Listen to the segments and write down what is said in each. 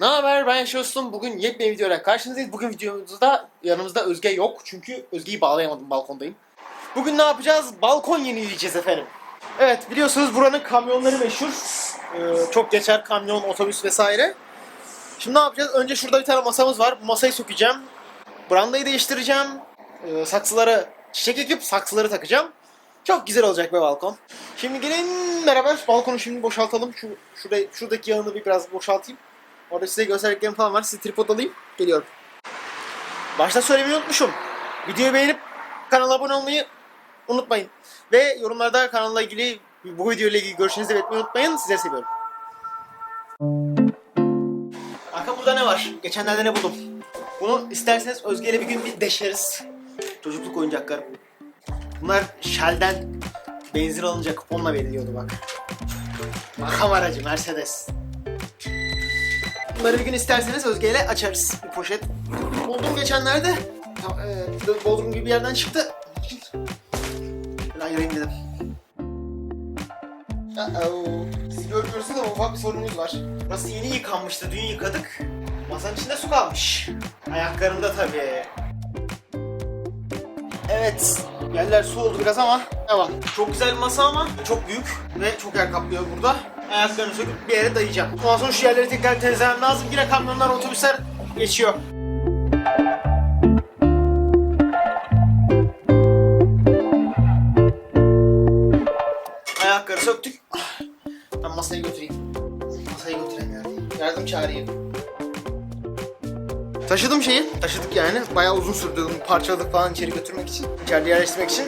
Ne haber? Ben Şostum. Bugün yepyeni videoyla karşınızdayız. Bugün videomuzda yanımızda Özge yok. Çünkü Özge'yi bağlayamadım balkondayım. Bugün ne yapacağız? Balkon yenileyeceğiz efendim. Evet biliyorsunuz buranın kamyonları meşhur. Ee, çok geçer kamyon, otobüs vesaire. Şimdi ne yapacağız? Önce şurada bir tane masamız var. Bu masayı sökeceğim. Brandayı değiştireceğim. Ee, saksıları çiçek ekip saksıları takacağım. Çok güzel olacak be balkon. Şimdi gelin beraber balkonu şimdi boşaltalım. Şu şurayı, şuradaki yanını bir biraz boşaltayım. Orada size gösterdiklerim falan var. Size tripod alayım. Geliyorum. Başta söylemeyi unutmuşum. Videoyu beğenip kanala abone olmayı unutmayın. Ve yorumlarda kanalla ilgili bu video ile ilgili görüşlerinizi belirtmeyi unutmayın. Size seviyorum. Arka burada ne var? Geçenlerde ne buldum? Bunu isterseniz Özge ile bir gün bir deşeriz. Çocukluk oyuncaklarım. Bunlar Shell'den benzin alınca kuponla veriliyordu bak. Makam aracı Mercedes. Bunları bir gün isterseniz Özge ile açarız. Bir poşet. Buldum geçenlerde. Ya, e, Bodrum gibi bir yerden çıktı. Ben ayırayım dedim. Siz görmüyorsunuz ama ufak bir sorunumuz var. Burası yeni yıkanmıştı. Dün yıkadık. Masanın içinde su kalmış. Ayaklarımda tabii. Evet. Yerler su oldu biraz ama devam. Çok güzel bir masa ama çok büyük ve çok yer kaplıyor burada. Ayaklarını söküp bir yere dayayacağım. Ondan sonra şu yerleri tekrar temizlemem lazım. Yine kamyonlar, otobüsler geçiyor. Ayakları söktük. Ben masayı götüreyim. Masayı götüremiyorum. Yardım çağırayım. Taşıdım şeyi. Taşıdık yani. Bayağı uzun sürdü. Parçaladık falan içeri götürmek için. İçeride yerleştirmek için.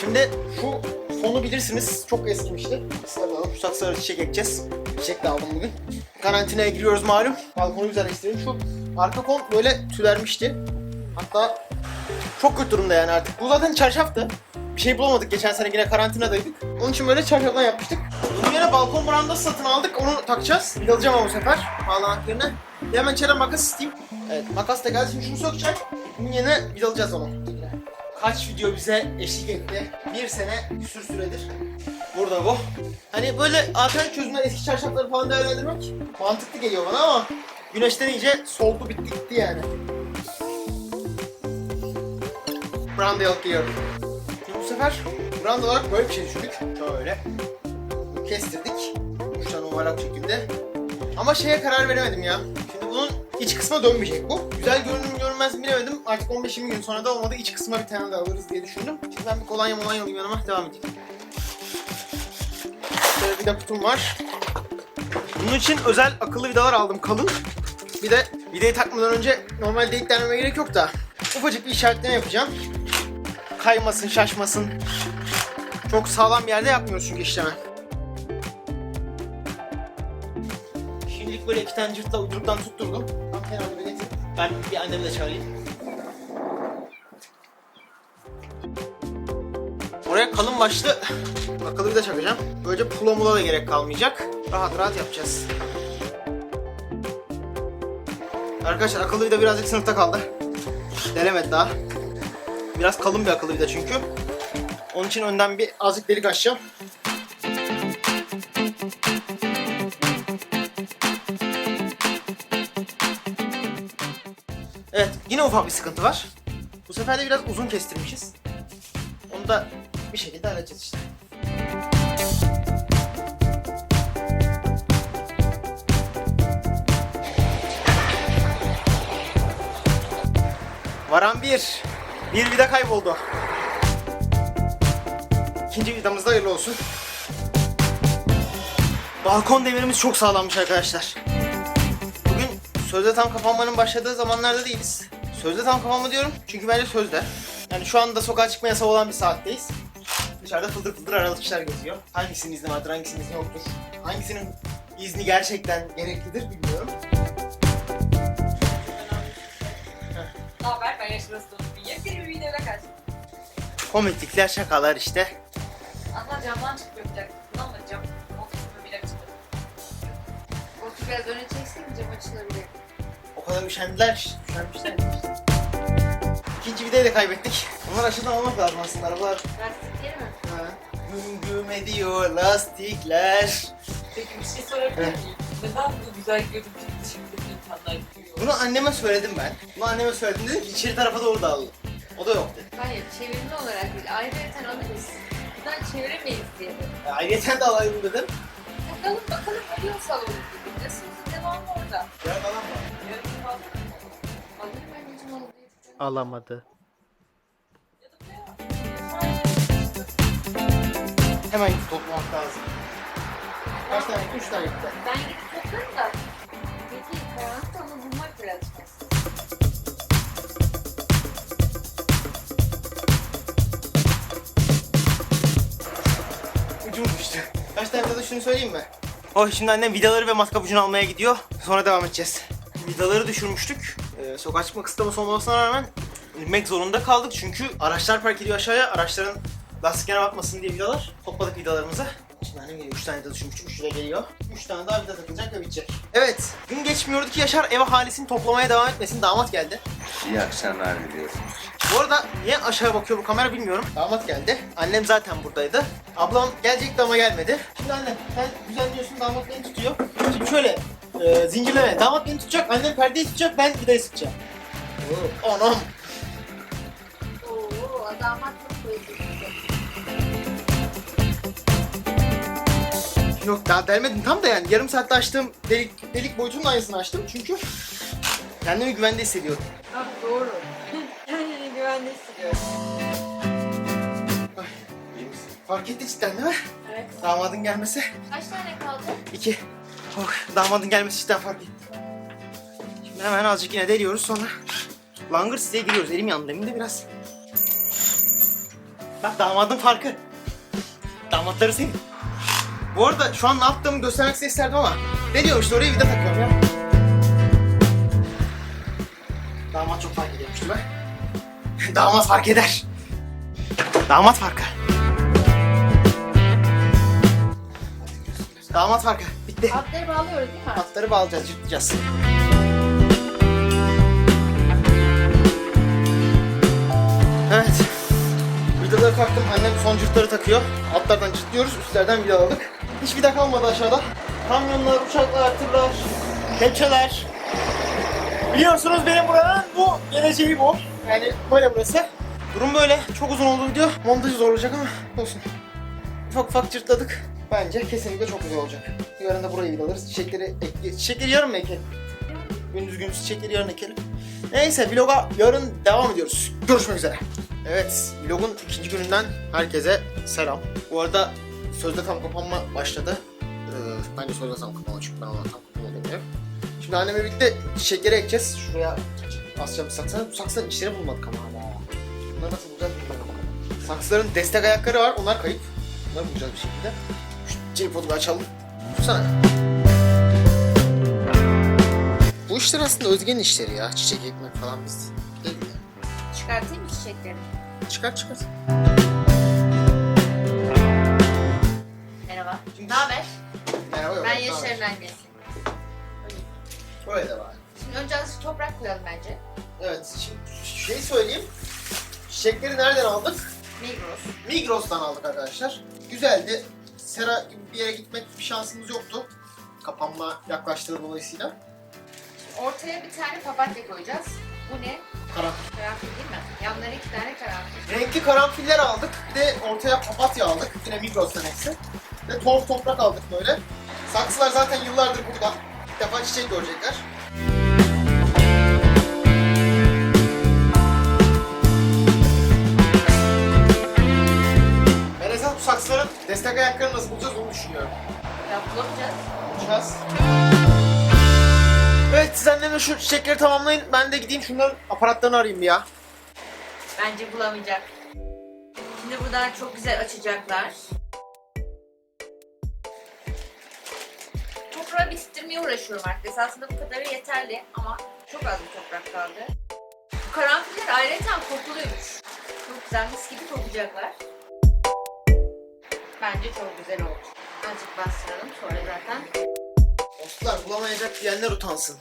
Şimdi şu fonu bilirsiniz. Çok eskimişti. Sarılalım. Şu saksıları çiçek ekeceğiz. Çiçek de aldım bugün. Karantinaya giriyoruz malum. Balkonu güzelleştirelim. Şu arka fon böyle tülermişti. Hatta çok kötü durumda yani artık. Bu zaten çarşaftı. Bir şey bulamadık. Geçen sene yine karantinadaydık. Onun için böyle çarşaftan yapmıştık. Bunun yerine balkon brandası satın aldık. Onu takacağız. Vidalacağım ama bu sefer. Bağlamak hemen içeri makas isteyeyim. Evet makas da geldi. Şimdi şunu sökeceğim. Bunun yerine vidalacağız onu. Kaç video bize eşlik etti. Bir sene küsür süredir. Burada bu. Hani böyle alternatif çözümler eski çarşafları falan değerlendirmek mantıklı geliyor bana ama güneşten iyice soldu bitti gitti yani. Geliyorum. Şimdi bu sefer brand olarak böyle bir şey düşündük. Şöyle. Kestirdik. Uçtan yuvarlak şekilde. Ama şeye karar veremedim ya. Şimdi bunun iç kısma dönmeyecek bu. Güzel görünür mü görünmez mi bilemedim. Artık 15-20 gün sonra da olmadı. İç kısma bir tane de alırız diye düşündüm. Şimdi ben bir kolonya molonya alayım yanıma. Devam edeyim. Şöyle bir de kutum var. Bunun için özel akıllı vidalar aldım kalın. Bir de vidayı takmadan önce normal deliklenmeme gerek yok da ufacık bir işaretleme yapacağım. Kaymasın, şaşmasın. Çok sağlam bir yerde yapmıyoruz çünkü işlemi. Şimdilik böyle iki tane cırtla uyduruktan tutturdum. Ben bir annemi de çağırayım. Oraya kalın başlı akıllı vida çakacağım. Böylece pula da gerek kalmayacak. Rahat rahat yapacağız. Arkadaşlar akıllı vida birazcık sınıfta kaldı. Denemedi daha. Biraz kalın bir akıllı vida çünkü. Onun için önden bir azıcık delik açacağım. Yine ufak bir sıkıntı var. Bu sefer de biraz uzun kestirmişiz. Onu da bir şekilde halledeceğiz işte. Varan bir. Bir vida kayboldu. İkinci vidamız da hayırlı olsun. Balkon demirimiz çok sağlammış arkadaşlar. Bugün sözde tam kapanmanın başladığı zamanlarda değiliz. Sözde tam kapanma diyorum çünkü bence sözde. Yani şu anda sokağa çıkma yasağı olan bir saatteyiz. Dışarıda fıldır fıldır aralıkçılar geziyor. Hangisinin izni vardır, hangisinin izni yoktur. Hangisinin izni gerçekten gereklidir bilmiyorum. Ne haber? Ben Usta'nın yepyeni bir videoyla karşınızdayım. Komiklikler, şakalar işte. Aslında camdan çıkıp yapacaktım ama cam ofisime bile. Koltuğu biraz öne çeksek cam açılabilir. Kadar üşendiler, üşenmişler. İkinci videoyu da kaybettik. Bunlar aşağıdan almak lazım aslında arabalar. Lastik değil mi? Ha. Güm güm ediyor lastikler. Peki bir şey sorabilir miyim? Neden bu güzel görüntü şimdi insanlar giyiyor. Bunu anneme söyledim ben. Bunu anneme söyledim dedim ki içeri tarafa doğru dağılın. O da yok dedi. Hayır çevirme olarak değil. Ayrıca alırız. Buradan çeviremeyiz diye. dedim. E, ayrıyeten de alayım dedim. Bakalım bakalım oluyor salon gibi. Nasıl devam orada. Yarın alan var. Alamadı. Hemen gidip toplamak lazım. Kaç tane? Üç tane gitti. Ben gidip toplarım da. Peki karanlıkta onu bulmak biraz zor. Ucum düştü. Kaç tane vida şunu söyleyeyim mi? Oh şimdi annem vidaları ve matkap ucunu almaya gidiyor. Sonra devam edeceğiz. Vidaları düşürmüştük. Ee, sokağa çıkma kısıtlaması olmasına rağmen inmek zorunda kaldık. Çünkü araçlar park ediyor aşağıya. Araçların lastiklerine bakmasın diye vidalar. Topladık vidalarımızı. Şimdi annem geliyor. 3 tane vida düşürmüştük. 3 vida geliyor. 3 tane daha vida takılacak ve bitecek. Evet. Gün geçmiyordu ki Yaşar ev ahalisini toplamaya devam etmesin. Damat geldi. İyi akşamlar diliyorum. Bu arada niye aşağı bakıyor bu kamera bilmiyorum. Damat geldi. Annem zaten buradaydı. Ablam gelecekti ama gelmedi. Şimdi annem sen düzenliyorsun damat beni tutuyor. Şimdi şöyle e, zincirleme. Damat beni tutacak, annem perdeyi tutacak, ben vidayı sıkacağım. Oo, Anam. Oo, damat çok koydu. Yok daha delmedim tam da yani yarım saatte açtığım delik, delik boyutunun aynısını açtım çünkü kendimi güvende hissediyorum. Ah doğru. Kendini güvende hissediyorum. Ay, iyi misin? Fark etti cidden değil mi? Evet. Damadın gelmesi. Kaç tane kaldı? İki. Oh, damadın gelmesi cidden fark etti. Şimdi hemen azıcık yine deliyoruz sonra langır diye giriyoruz. Elim yandı demin de biraz. Bak damadın farkı. Damatları senin. Bu arada şu an ne yaptığımı göstermek size isterdim ama deliyorum işte oraya vida takıyorum ya. Damat çok fark ediyormuş değil mi? Damat fark eder. Damat farkı. Damat farkı. Bitti. Hatları bağlıyoruz değil mi? Hatları bağlayacağız, yırtacağız. Evet. Vidaları taktım. Annem son cırtları takıyor. Altlardan cırtlıyoruz, üstlerden vidaladık. Hiç vida kalmadı aşağıda. Kamyonlar, uçaklar, tırlar, kepçeler. Biliyorsunuz benim buranın bu geleceği bu. Yani böyle burası. Durum böyle. Çok uzun oldu video. Montajı zor olacak ama olsun. Ufak ufak cırtladık. Bence kesinlikle çok güzel olacak. Yarın da burayı vidalarız. Çiçekleri ekle... Çiçekleri yarın mı ekelim? Gündüz gündüz çiçekleri yarın ekelim. Neyse vloga yarın devam ediyoruz. Görüşmek üzere. Evet vlogun ikinci gününden herkese selam. Bu arada sözde tam kapanma başladı. Ee, bence sözde tam kapanma çünkü ben ona tam kapanma demiyorum. Şimdi annemle birlikte çiçekleri ekeceğiz. Şuraya asacağım bir saksana. Bu saksıların içlerini bulmadık ama hala. Bunları nasıl bulacağız bilmiyorum. Saksıların destek ayakları var. Onlar kayıp. Bunları bulacağız bir şekilde. Tripodu açalım. Tutsana. Bu işler aslında Özge'nin işleri ya. Çiçek ekmek falan biz değil mi? Çıkartayım mı çiçekleri? Çıkart çıkart. Merhaba. Ne haber? Merhaba, yok, Ben yok, Yaşar'ın tamam. annesiyim. De var. Şimdi önce azıcık toprak koyalım bence. Evet şimdi şey söyleyeyim. Çiçekleri nereden aldık? Migros. Migros'tan aldık arkadaşlar. Güzeldi. Sera gibi bir yere gitmek bir şansımız yoktu. Kapanma yaklaştığı dolayısıyla. Ortaya bir tane papatya koyacağız. Bu ne? Karanfil. Karanfil değil mi? Yanlara iki tane karanfil. Renkli karanfiller aldık. Bir de ortaya papatya aldık. Yine Migros'tan hepsi. Ve torf toprak aldık böyle. Saksılar zaten yıllardır burada. İlk defa çiçek görecekler. Saksıların destek ayaklarını nasıl bulacağız onu düşünüyorum. Ya bulamayacağız. Bulacağız. Evet siz annemle şu çiçekleri tamamlayın. Ben de gideyim şunların aparatlarını arayayım ya. Bence bulamayacak. Şimdi buradan çok güzel açacaklar. Toprağı bitirmeye uğraşıyorum artık. Esasında bu kadarı yeterli ama çok az bir toprak kaldı. Bu karanfiller ayrıca kokuluymuş. Çok güzel mis gibi kokacaklar. Bence çok güzel oldu. Azıcık bastıralım sonra zaten. Dostlar bulamayacak diyenler utansın.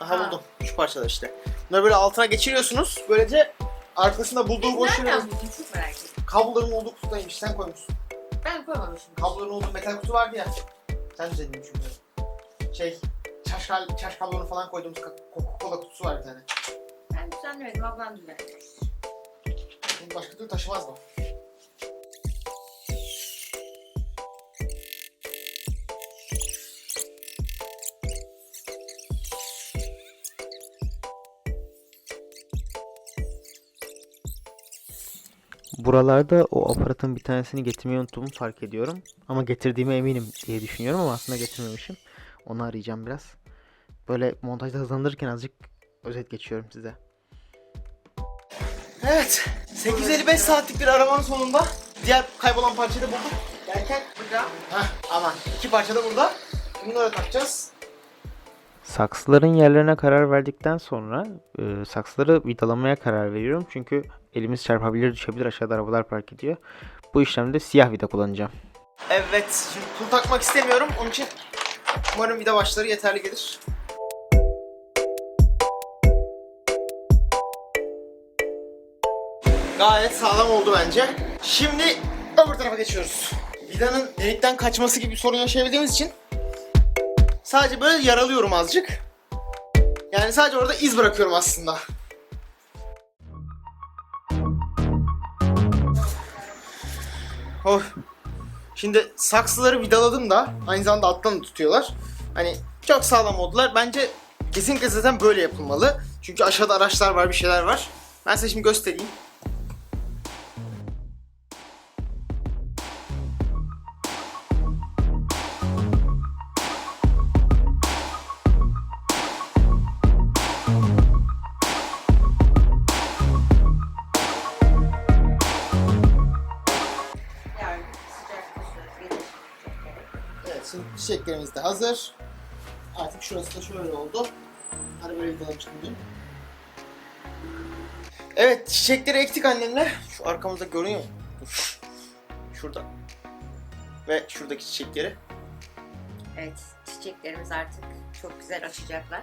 Aha Ha. buldum. Şu parçalar işte. Bunları böyle altına geçiriyorsunuz. Böylece arkasında bulduğu boş Nereden yere... buldun? Çok merak ettim. Kabloların olduğu kutudaymış. Sen koymuşsun. Ben koymamışım. Kabloların olduğu metal kutu vardı ya. Sen düzenledin çünkü. Şey, çarş kal- falan koyduğumuz ka- Coca-Cola kutusu var bir tane. Ben düzenlemedim, ablam düzenlemiş. Bunu başka türlü taşımaz mı? Buralarda o aparatın bir tanesini getirmeyi unuttuğumu fark ediyorum. Ama getirdiğime eminim diye düşünüyorum ama aslında getirmemişim. Onu arayacağım biraz. Böyle montajda hızlandırırken azıcık özet geçiyorum size. Evet. 855 saatlik bir aramanın sonunda diğer kaybolan parçayı da bulduk. Derken Burada. Hah aman iki parça da burada. Bunları takacağız. Saksıların yerlerine karar verdikten sonra e, saksıları vidalamaya karar veriyorum. Çünkü elimiz çarpabilir, düşebilir, aşağıda arabalar park ediyor. Bu işlemde siyah vida kullanacağım. Evet şimdi pul takmak istemiyorum. Onun için umarım vida başları yeterli gelir. Gayet sağlam oldu bence. Şimdi öbür tarafa geçiyoruz. Vidanın delikten kaçması gibi bir sorun yaşayabildiğimiz için sadece böyle yaralıyorum azıcık. Yani sadece orada iz bırakıyorum aslında. Oh. Şimdi saksıları vidaladım da aynı zamanda alttan tutuyorlar. Hani çok sağlam oldular. Bence kesinlikle zaten böyle yapılmalı. Çünkü aşağıda araçlar var, bir şeyler var. Ben size şimdi göstereyim. Çiçeklerimiz de hazır. Artık şurası da şöyle oldu. Hadi böyle vidalarım şimdi. Evet çiçekleri ektik annemle. Şu arkamızda görünüyor mu? Şurada. Ve şuradaki çiçekleri. Evet, çiçeklerimiz artık çok güzel açacaklar.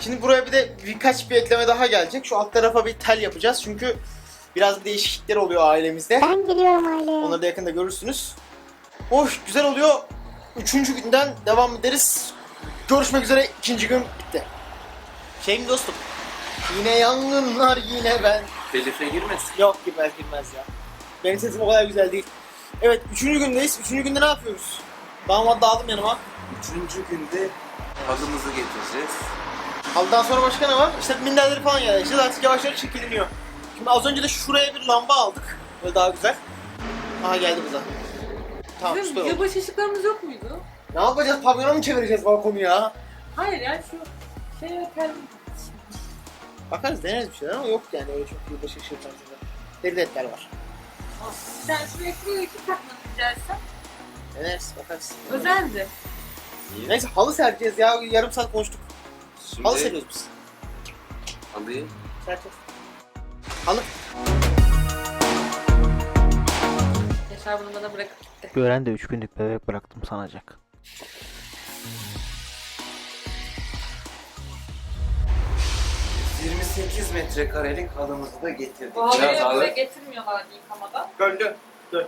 Şimdi buraya bir de birkaç bir ekleme daha gelecek. Şu alt tarafa bir tel yapacağız. Çünkü biraz değişiklikler oluyor ailemizde. Ben geliyorum aile. Onları da yakında görürsünüz. Hoş, güzel oluyor. Üçüncü günden devam ederiz. Görüşmek üzere. ikinci gün bitti. Şeyim dostum. Yine yangınlar yine ben. Telife girmesin. Yok girmez girmez ya. Benim sesim o kadar güzel değil. Evet üçüncü gündeyiz. Üçüncü günde ne yapıyoruz? Damat da aldım yanıma. Üçüncü günde halımızı getireceğiz. Halıdan sonra başka ne var? İşte minderleri falan yerleşeceğiz. Artık yavaş yavaş şekilleniyor. Şimdi az önce de şuraya bir lamba aldık. Böyle daha güzel. Aha geldi bize. Tamam Bizim süper oldu. yılbaşı ışıklarımız yok muydu? Ne yapacağız? Pavyona mı çevireceğiz balkonu ya? Hayır ya şu şey yaparım. Bakarız deneriz bir şeyler ama yok yani öyle çok yılbaşı ışığı tarzında. Devletler var. Sen şu ekmeği iki katmanı rica Deneriz bakarız. Özeldi. Neyse halı sereceğiz ya. Yarım saat konuştuk. Şimdi Halı seriyoruz biz. halıyı Sereceğiz. Halı. Yaşar bunu bana bırakıp gitti. Gören de 3 günlük bebek bıraktım sanacak. Biz 28 metrekarelik halımızı da getirdik. Bu halıyı Biraz buraya halı. getirmiyorlar yıkamadan. Gördü. Dön.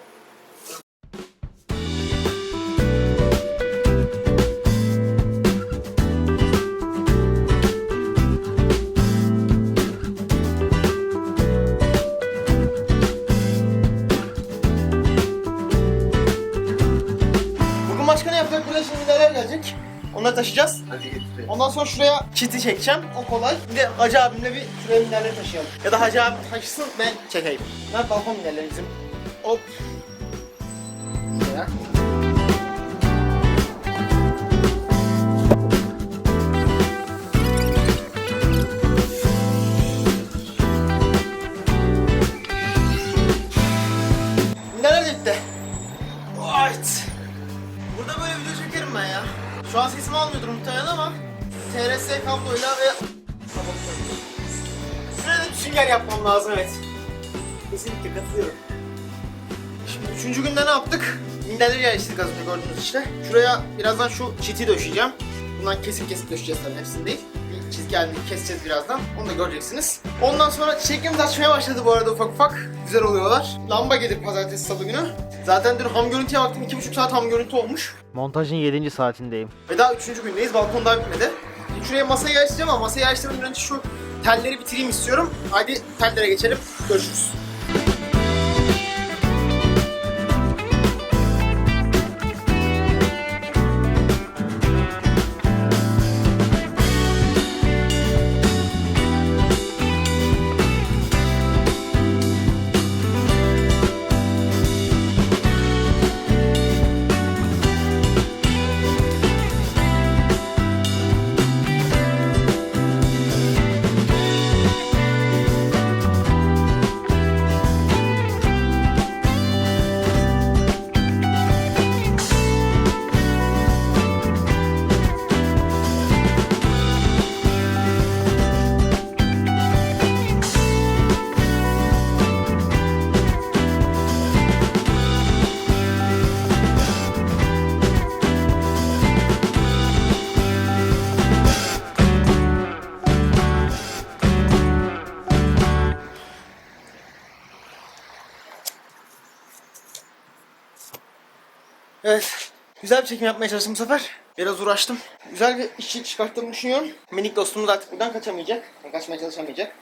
Onları taşıyacağız. Hadi getirelim. Ondan sonra şuraya çiti çekeceğim. O kolay. Bir de Hacı abimle bir şuraya minderleri taşıyalım. Ya da Hacı abim taşısın ben çekeyim. Ne balkon minderleri bizim. Hop. Şu an sesimi almıyordur muhtemelen ama TRS kabloyla ve Şuraya da sünger yapmam lazım evet. Kesinlikle katılıyorum. Şimdi üçüncü günde ne yaptık? Minderleri yerleştirdik az önce gördüğünüz işte. Şuraya birazdan şu çiti döşeyeceğim. Bundan kesip kesip döşeceğiz tabii hepsini değil. Bir çizgi halinde keseceğiz birazdan. Onu da göreceksiniz. Ondan sonra çiçeklerimiz açmaya başladı bu arada ufak ufak. Güzel oluyorlar. Lamba gelir pazartesi salı günü. Zaten dün ham görüntüye baktım. iki buçuk saat ham görüntü olmuş. Montajın 7. saatindeyim. Ve daha üçüncü gündeyiz. Balkon daha bitmedi. şuraya masayı açacağım ama masayı açtırmadan önce şu telleri bitireyim istiyorum. Hadi tellere geçelim. Görüşürüz. Güzel bir çekim yapmaya çalıştım bu sefer. Biraz uğraştım. Güzel bir iş çıkarttığımı düşünüyorum. Minik dostumuz artık buradan kaçamayacak. Kaçmaya çalışamayacak.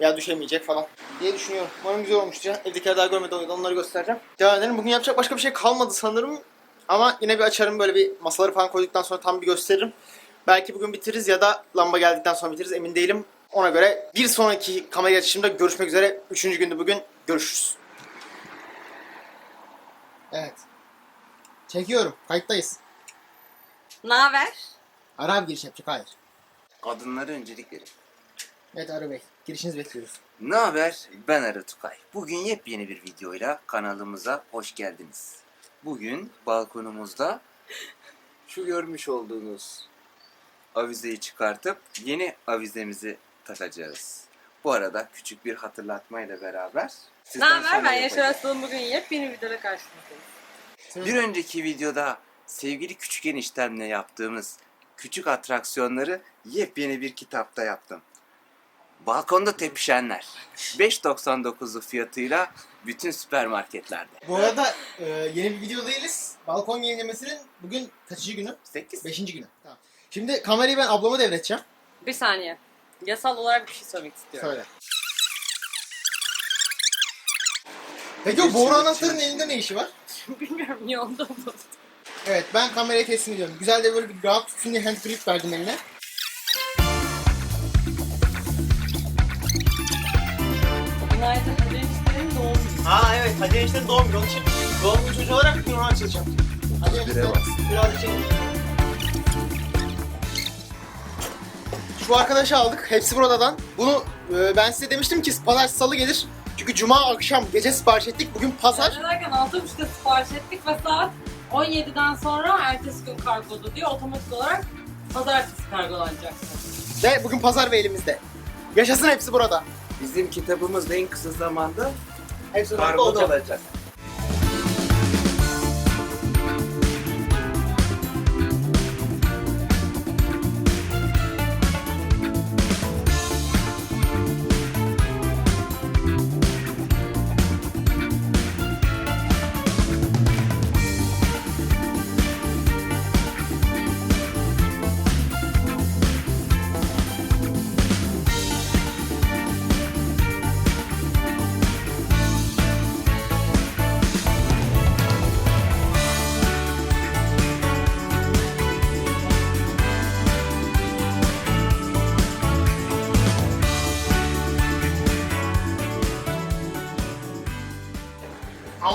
Veya düşemeyecek falan diye düşünüyorum. Umarım güzel olmuştur. Evdekiler daha görmedi onları göstereceğim. Devam edelim. Bugün yapacak başka bir şey kalmadı sanırım. Ama yine bir açarım böyle bir masaları falan koyduktan sonra tam bir gösteririm. Belki bugün bitiririz ya da lamba geldikten sonra bitiririz emin değilim. Ona göre bir sonraki kamera açışımda görüşmek üzere. Üçüncü günde bugün görüşürüz. Evet. Çekiyorum. Kayıttayız. Ne haber? Ara abi giriş yapacak. Hayır. Kadınlara öncelik verin. Evet Ara Bey. Girişinizi bekliyoruz. Ne haber? Ben Ara Tukay. Bugün yepyeni bir videoyla kanalımıza hoş geldiniz. Bugün balkonumuzda şu görmüş olduğunuz avizeyi çıkartıp yeni avizemizi takacağız. Bu arada küçük bir hatırlatmayla beraber Ne sizden haber? sonra Ben Yaşar yapacağız. Aslan'ın bugün yepyeni videoda karşınızdayım. Bir önceki videoda sevgili küçük eniştemle yaptığımız küçük atraksiyonları yepyeni bir kitapta yaptım. Balkonda tepişenler. 5.99'u fiyatıyla bütün süpermarketlerde. Bu arada e, yeni bir video değiliz. Balkon yenilemesinin bugün kaçıncı günü? 8. Beşinci günü. Tamam. Şimdi kamerayı ben ablama devredeceğim. Bir saniye. Yasal olarak bir şey söylemek istiyorum. Söyle. Peki o boru anahtarının elinde ne işi var? Bilmiyorum niye oldu. Evet ben kamerayı teslim ediyorum. Güzel de böyle bir rahat diye hand grip verdim eline. Günaydın. Ödemişlerin doğum günü. Aa evet Hadi Enişte'nin doğum günü. Onun için doğum günü çocuğu olarak onu açılacağım. Hadi Bire Enişte bas. birazcık çekin. Şu arkadaşı aldık. Hepsi buradan. Bunu e, ben size demiştim ki pazartesi salı gelir. Çünkü cuma akşam gece sipariş ettik. Bugün pazar. Derken 6.30'da sipariş ettik ve saat 17'den sonra ertesi gün kargoda diyor. Otomatik olarak pazartesi kargolanacaksın. Ve bugün pazar ve elimizde. Yaşasın hepsi burada. Bizim kitabımız da en kısa zamanda Hepsi kargo olacak.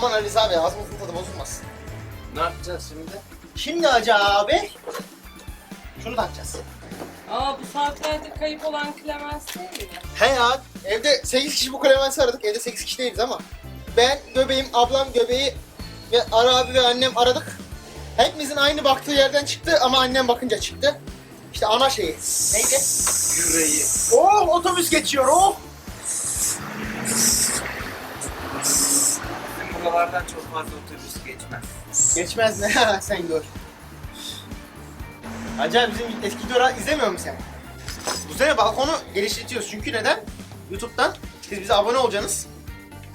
Aman Ali Rıza abi ağzımızın tadı bozulmasın. Ne yapacağız şimdi? Şimdi Hacı abi şunu takacağız. Aa bu saatlerde kayıp olan Clemens değil mi? He ya evde 8 kişi bu Clemens'i aradık. Evde 8 kişi değiliz ama. Ben, göbeğim, ablam göbeği ve Ara abi ve annem aradık. Hepimizin aynı baktığı yerden çıktı ama annem bakınca çıktı. İşte ana şeyi. Neydi? Yüreği. Oh otobüs geçiyor oh. Buralardan çok fazla otobüs geçmez. Geçmez ne sen gör. Acayip bizim eski videoları izlemiyor musun sen? Bu sene balkonu genişletiyoruz çünkü neden? YouTube'dan siz bize abone olacaksınız.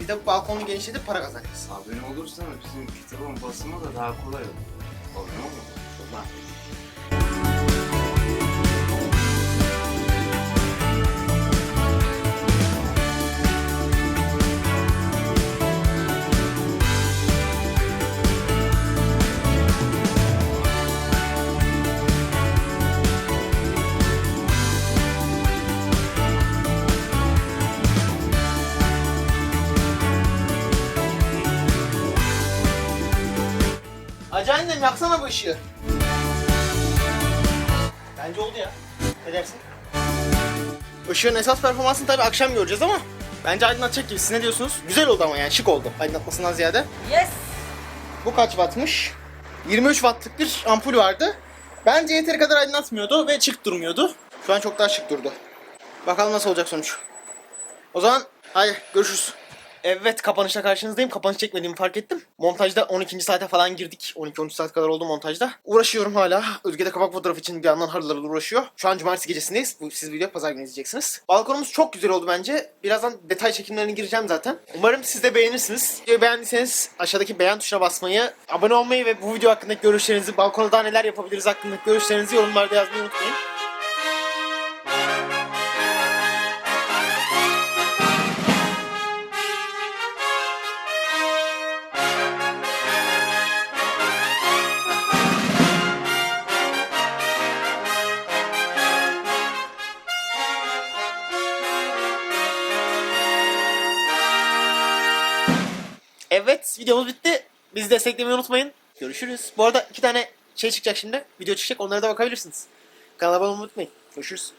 Biz de bu balkonu genişletip para kazanacağız. Abone olursanız bizim kitabın basımı da daha kolay olur. Abone olun. Ulan. Yaksana bu ışığı. Bence oldu ya. Ne dersin? Işığın esas performansını tabii akşam göreceğiz ama bence aydınlatacak gibi. Siz ne diyorsunuz? Güzel oldu ama yani şık oldu aydınlatmasından ziyade. Yes. Bu kaç wattmış? 23 wattlık bir ampul vardı. Bence yeteri kadar aydınlatmıyordu ve çık durmuyordu. Şu an çok daha şık durdu. Bakalım nasıl olacak sonuç. O zaman hadi görüşürüz. Evet kapanışta karşınızdayım. Kapanış çekmediğimi fark ettim. Montajda 12. saate falan girdik. 12-13 saat kadar oldu montajda. Uğraşıyorum hala. Özge de kapak fotoğrafı için bir yandan harıl harıl uğraşıyor. Şu an cumartesi gecesindeyiz. Bu, siz video pazar günü izleyeceksiniz. Balkonumuz çok güzel oldu bence. Birazdan detay çekimlerine gireceğim zaten. Umarım siz de beğenirsiniz. Videoyu beğendiyseniz aşağıdaki beğen tuşuna basmayı, abone olmayı ve bu video hakkındaki görüşlerinizi, balkonda daha neler yapabiliriz hakkındaki görüşlerinizi yorumlarda yazmayı unutmayın. Videomuz bitti. Bizi desteklemeyi unutmayın. Görüşürüz. Bu arada iki tane şey çıkacak şimdi. Video çıkacak. Onlara da bakabilirsiniz. Kanala abone olmayı unutmayın. Görüşürüz.